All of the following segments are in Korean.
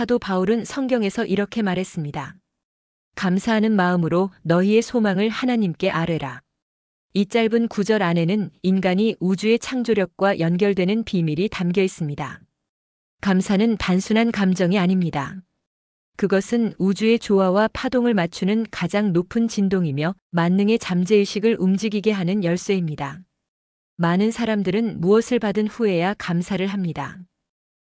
사도 바울은 성경에서 이렇게 말했습니다. 감사하는 마음으로 너희의 소망을 하나님께 아뢰라. 이 짧은 구절 안에는 인간이 우주의 창조력과 연결되는 비밀이 담겨 있습니다. 감사는 단순한 감정이 아닙니다. 그것은 우주의 조화와 파동을 맞추는 가장 높은 진동이며 만능의 잠재의식을 움직이게 하는 열쇠입니다. 많은 사람들은 무엇을 받은 후에야 감사를 합니다.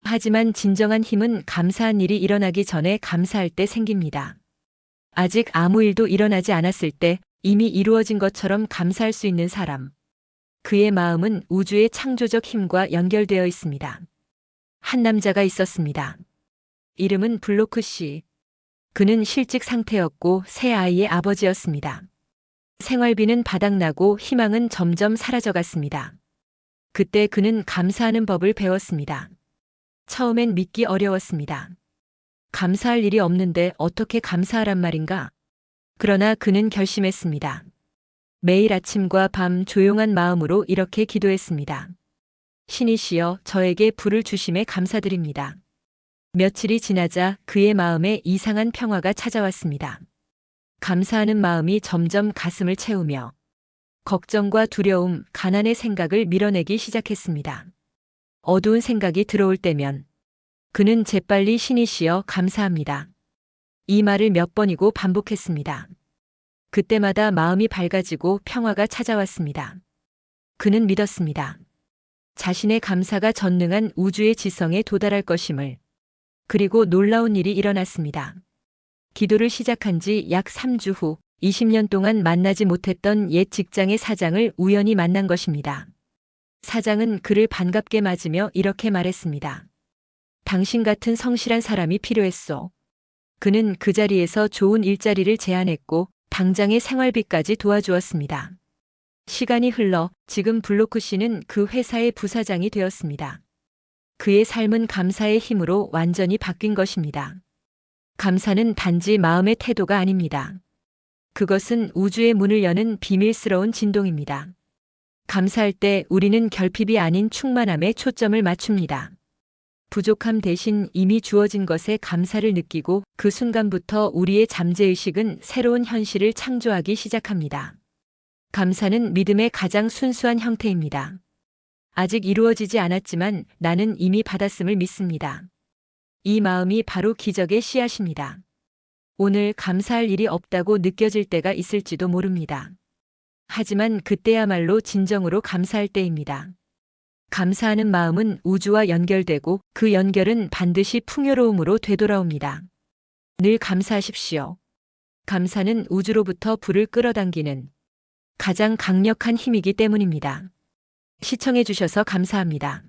하지만 진정한 힘은 감사한 일이 일어나기 전에 감사할 때 생깁니다. 아직 아무 일도 일어나지 않았을 때 이미 이루어진 것처럼 감사할 수 있는 사람. 그의 마음은 우주의 창조적 힘과 연결되어 있습니다. 한 남자가 있었습니다. 이름은 블로크 씨. 그는 실직 상태였고 새 아이의 아버지였습니다. 생활비는 바닥나고 희망은 점점 사라져갔습니다. 그때 그는 감사하는 법을 배웠습니다. 처음엔 믿기 어려웠습니다. 감사할 일이 없는데 어떻게 감사하란 말인가? 그러나 그는 결심했습니다. 매일 아침과 밤 조용한 마음으로 이렇게 기도했습니다. 신이시여 저에게 불을 주심에 감사드립니다. 며칠이 지나자 그의 마음에 이상한 평화가 찾아왔습니다. 감사하는 마음이 점점 가슴을 채우며 걱정과 두려움, 가난의 생각을 밀어내기 시작했습니다. 어두운 생각이 들어올 때면 그는 재빨리 신이시여 감사합니다. 이 말을 몇 번이고 반복했습니다. 그때마다 마음이 밝아지고 평화가 찾아왔습니다. 그는 믿었습니다. 자신의 감사가 전능한 우주의 지성에 도달할 것임을. 그리고 놀라운 일이 일어났습니다. 기도를 시작한 지 약 3주 후 20년 동안 만나지 못했던 옛 직장의 사장을 우연히 만난 것입니다. 사장은 그를 반갑게 맞으며 이렇게 말했습니다. 당신 같은 성실한 사람이 필요했소. 그는 그 자리에서 좋은 일자리를 제안했고 당장의 생활비까지 도와주었습니다. 시간이 흘러 지금 블로크 씨는 그 회사의 부사장이 되었습니다. 그의 삶은 감사의 힘으로 완전히 바뀐 것입니다. 감사는 단지 마음의 태도가 아닙니다. 그것은 우주의 문을 여는 비밀스러운 진동입니다. 감사할 때 우리는 결핍이 아닌 충만함에 초점을 맞춥니다. 부족함 대신 이미 주어진 것에 감사를 느끼고 그 순간부터 우리의 잠재의식은 새로운 현실을 창조하기 시작합니다. 감사는 믿음의 가장 순수한 형태입니다. 아직 이루어지지 않았지만 나는 이미 받았음을 믿습니다. 이 마음이 바로 기적의 씨앗입니다. 오늘 감사할 일이 없다고 느껴질 때가 있을지도 모릅니다. 하지만 그때야말로 진정으로 감사할 때입니다. 감사하는 마음은 우주와 연결되고 그 연결은 반드시 풍요로움으로 되돌아옵니다. 늘 감사하십시오. 감사는 우주로부터 불을 끌어당기는 가장 강력한 힘이기 때문입니다. 시청해주셔서 감사합니다.